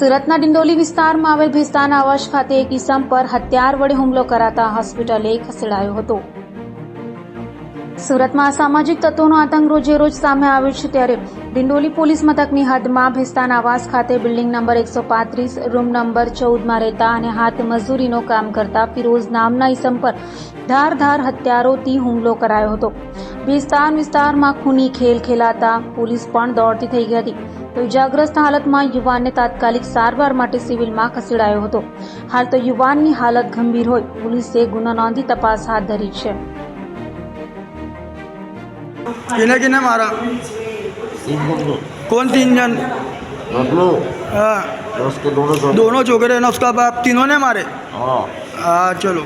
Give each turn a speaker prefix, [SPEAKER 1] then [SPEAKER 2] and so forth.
[SPEAKER 1] સુરતના ડિંડોલી વિસ્તારમાં આવેલ ભેસ્તાન આવાસ ખાતે એક ઇસમ પર હત્યાર વડે હુમલો કરાતા હોસ્પિટલે ખસેડાયો હતો. સુરતમાં અસામાજિક તત્વોનો આતંક રોજેરોજ સામે આવ્યો છે ત્યારે ડિંડોલી પોલીસ મથકની હદમાં ભેસ્તાન આવાસ ખાતે બિલ્ડિંગ નંબર એકસો પાંત્રીસ, રૂમ નંબર ચૌદમાં રહેતા અને હાથ મજૂરીનો કામ કરતા ફિરોઝ નામના ઇસમ પર ધારધાર હત્યારોથી હુમલો કરાયો હતો. ભિસ્તાન વિસ્તારમાં ખૂની ખેલ ખેલાતા પોલીસ પણ દોડતી થઈ ગઈ હતી તો ઇજાગ્રસ્ત હાલતમાં યુવાનને તાત્કાલિક સારવાર માટે સિવિલમાં ખસેડાયો હતો હાલ તો યુવાનની હાલત ગંભીર હોય પોલીસે ગુનો નોંધી તપાસ હાથ ધરી છે
[SPEAKER 2] किने किने मारा
[SPEAKER 3] तीन बंदे
[SPEAKER 2] कौन तीन जन
[SPEAKER 3] बबलू
[SPEAKER 2] हाँ
[SPEAKER 3] दस के दोनों छोटे
[SPEAKER 2] दोनों छोकरे ना उसका बाप तीनों ने मारे
[SPEAKER 3] हाँ
[SPEAKER 2] हाँ चलो